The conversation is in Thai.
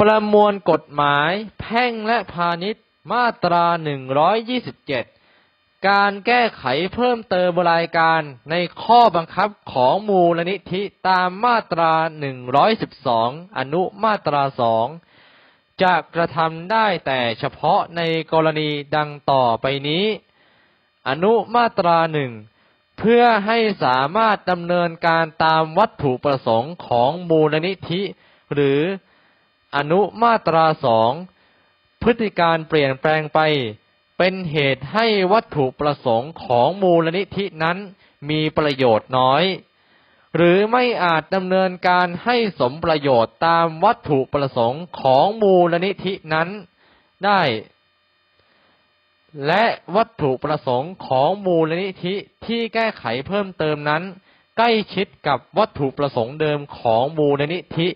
ประมวลกฎหมายแพ่งและพาณิชย์มาตรา 127 การแก้ไขเพิ่มเติมรายการในข้อบังคับของมูลนิธิตามมาตรา 112 อนุมาตรา 2 จะกระทำได้แต่เฉพาะในกรณีดังต่อไปนี้ อนุมาตราหนึ่งเพื่อให้สามารถดำเนินการตามวัตถุประสงค์ของมูลนิธิ หรือ อนุมาตราสองพฤติการเปลี่ยนแปลงไป เป็นเหตุให้วัตถุประสงค์ของมูลนิธินั้นมีประโยชน์น้อย หรือไม่อาจดำเนินการให้สมประโยชน์ตามวัตถุประสงค์ของมูลนิธินั้นได้ และวัตถุประสงค์ของมูลนิธิที่แก้ไขเพิ่มเติมนั้น ใกล้ชิดกับวัตถุประสงค์เดิมของมูลนิธิ